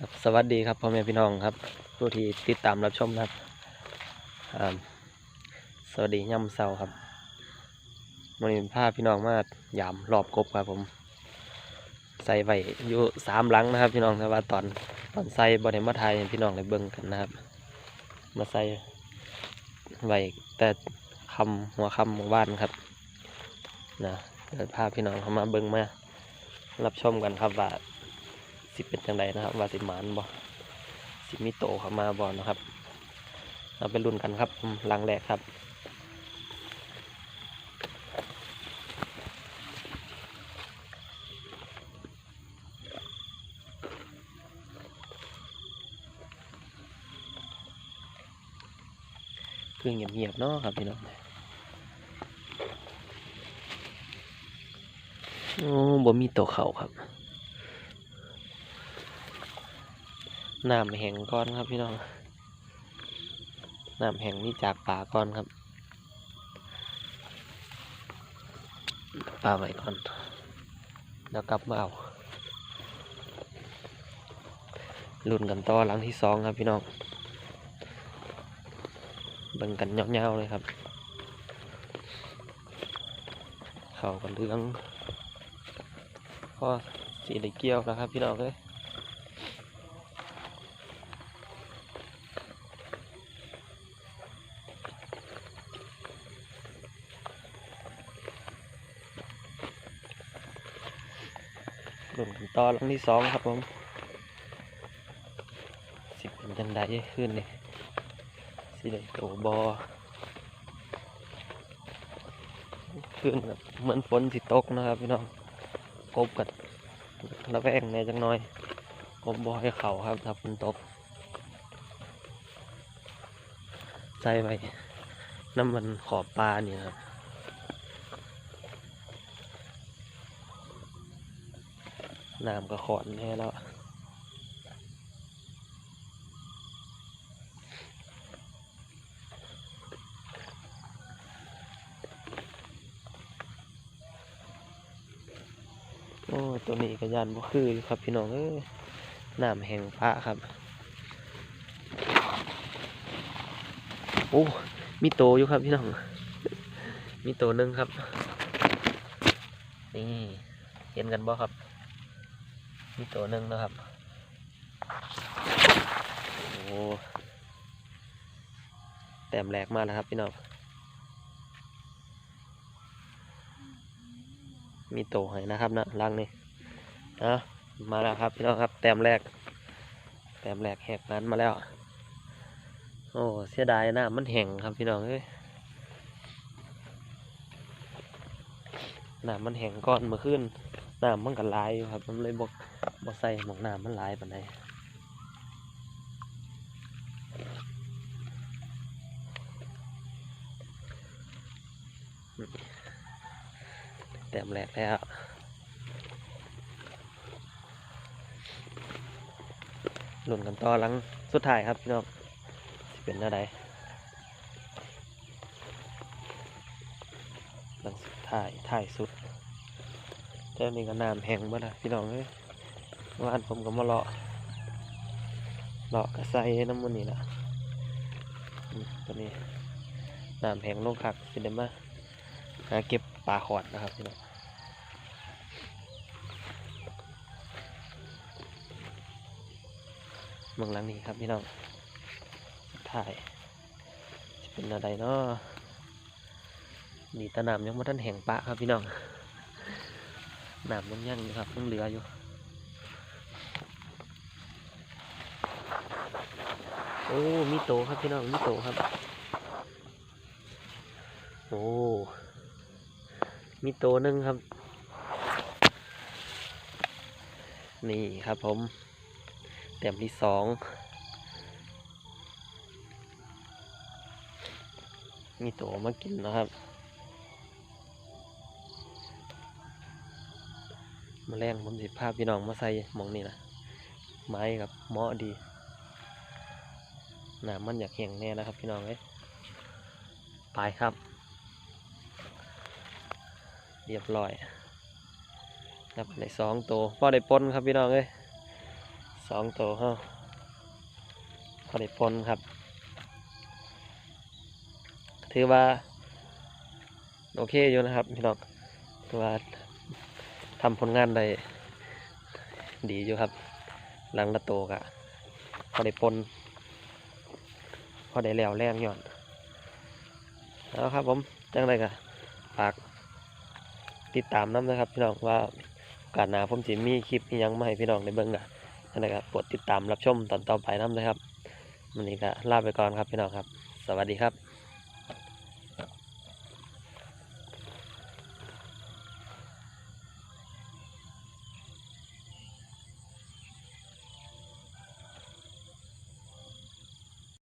ครับสวัสดีครับพ่อแม่พี่น้องครับผู้ที่ติดตามรับชมนะครับสวัสดีย่ำเสาครับวันนี้พาพี่น้องมากยามรอบกบครับผม ใส่ไว้อยู่สามหลังนะครับ พี่น้องแต่ว่าตอนตอนใส่บริมาไทยพี่น้องได้เบิ่งกันนะครับ มาใส่ไว้แต่คำหัวคำหมู่บ้านครับนะเดี๋ยวพาพี่น้องเข้ามาเบิ่งมารับชมกันครับว่า สิเป็นจังไดนะครับ ว่าสิหมานบ่สิมีโตเข้ามาบ่นะครับ เราไปลุ้นกันครับลังแรกครับคือเงียบๆเนาะครับพี่น้องโอ้บ่มีโตเขาครับ น้ำแห้งก้อนครับพี่น้องน้ำแห้งนี่จากป่าก้อนครับป่าไว้ก่อนแล้วกลับมาเอาลุ่นกันต่อหลังที่สองครับพี่น้องเบิ่งกันเงาๆเลยครับ เขากันเรื่องก็สีได้เกี่ยวแล้วครับพี่น้องเลย หลุนกันต่อหลังที่สองครับผมสิเป็นจังไดขึ้นนี่สิได้โตบอขึ้นแบบเหมือนฝนสิตกนะครับพี่น้องกบกันระแวงในจังน้อยกบบอให้เขาครับถ้าฝนตกใส่ไว้น้ำมันขอบปลาเนี่ยครับ น้ำก็ขอนแน่แล้วโอ้ตัวนี้ก็ยันบ่คือครับพี่น้องเอ้ยน้ำแห้งพระครับโอ้มีโตอยู่ครับพี่น้อง มีโตหนึงครับ นี่ เห็นกันบ่ครับ มีตัวหนึ่งนะครับ โอ้แต้มแรกมาแล้วครับพี่น้อง มีโตให้นะครับนะลังนี่นะมาแล้วครับพี่น้องครับ แต้มแรก แต้มแรกแหกนั้นมาแล้ว โอ้เสียดายน้ำมันแห้งครับพี่น้องเอ้ยน้ำมันแห้งก้อนมื่อคืนน้ำมันก็ไหลายอยู่ครับ มันเลยบก บกใส่หมองน้ำมันไหลายปานใดแต้มแรกแล้วลุ้นกันต่อหลังสุดท้ายครับพี่น้องเป็นอะไรหลังสุดท้ายท้ายสุดเจ้านี่ก็น้ำแห้งบ่ละพี่น้องเอ้ย วานผมก็มาเลาะเลาะกระไซน้ำมันนี่ละตัวนี้น้ำแหงลงคักสิเดมาหาเก็บปลาขอดนะครับพี่น้องเมืองหลังนี้ครับพี่น้องสุดท้ายจะเป็นอะไรเนาะนี่ตะน้ำยังม่ทันแห้งปะครับพี่น้องน้ำยังยังอยู่ครับยังเหลืออยู่ โอ้ มีโตครับพี่น้อง มีโตครับ โอ้ มีโตหนึ่งครับ นี่ครับผมแต้มที่สอง มีโตมากินนะครับมาแรงผมสิภาพพี่น้องมาใส่หมองนี่นะไม้กับเหมาะดี น้ำมันอยากแห้งแน่นะครับ พี่น้องเอ้ยไปครับ เรียบร้อยครับในสองตัวพอได้ปนครับพี่น้องเอ้ยสองตัวเฮาพอได้ปนครับ ถือว่า โอเคอยู่นะครับ พี่น้องถือว่าทำผลงานได้ดีอยู่ครับหลังละโตกะพอได้ปน อได้แล้วแรงย่อนแล้วครับผมจังไรกะฝากติดตามน้ำนะครับ พี่น้องว่าการหนาผมจะมีคลิปยังมาให้พี่น้องได้เบิ่งกะจังไรกะโปรดติดตามรับชมตอนต่อไปน้ำนะครับวันนี้ก็ลาไปก่อนครับพี่น้องครับ สวัสดีครับ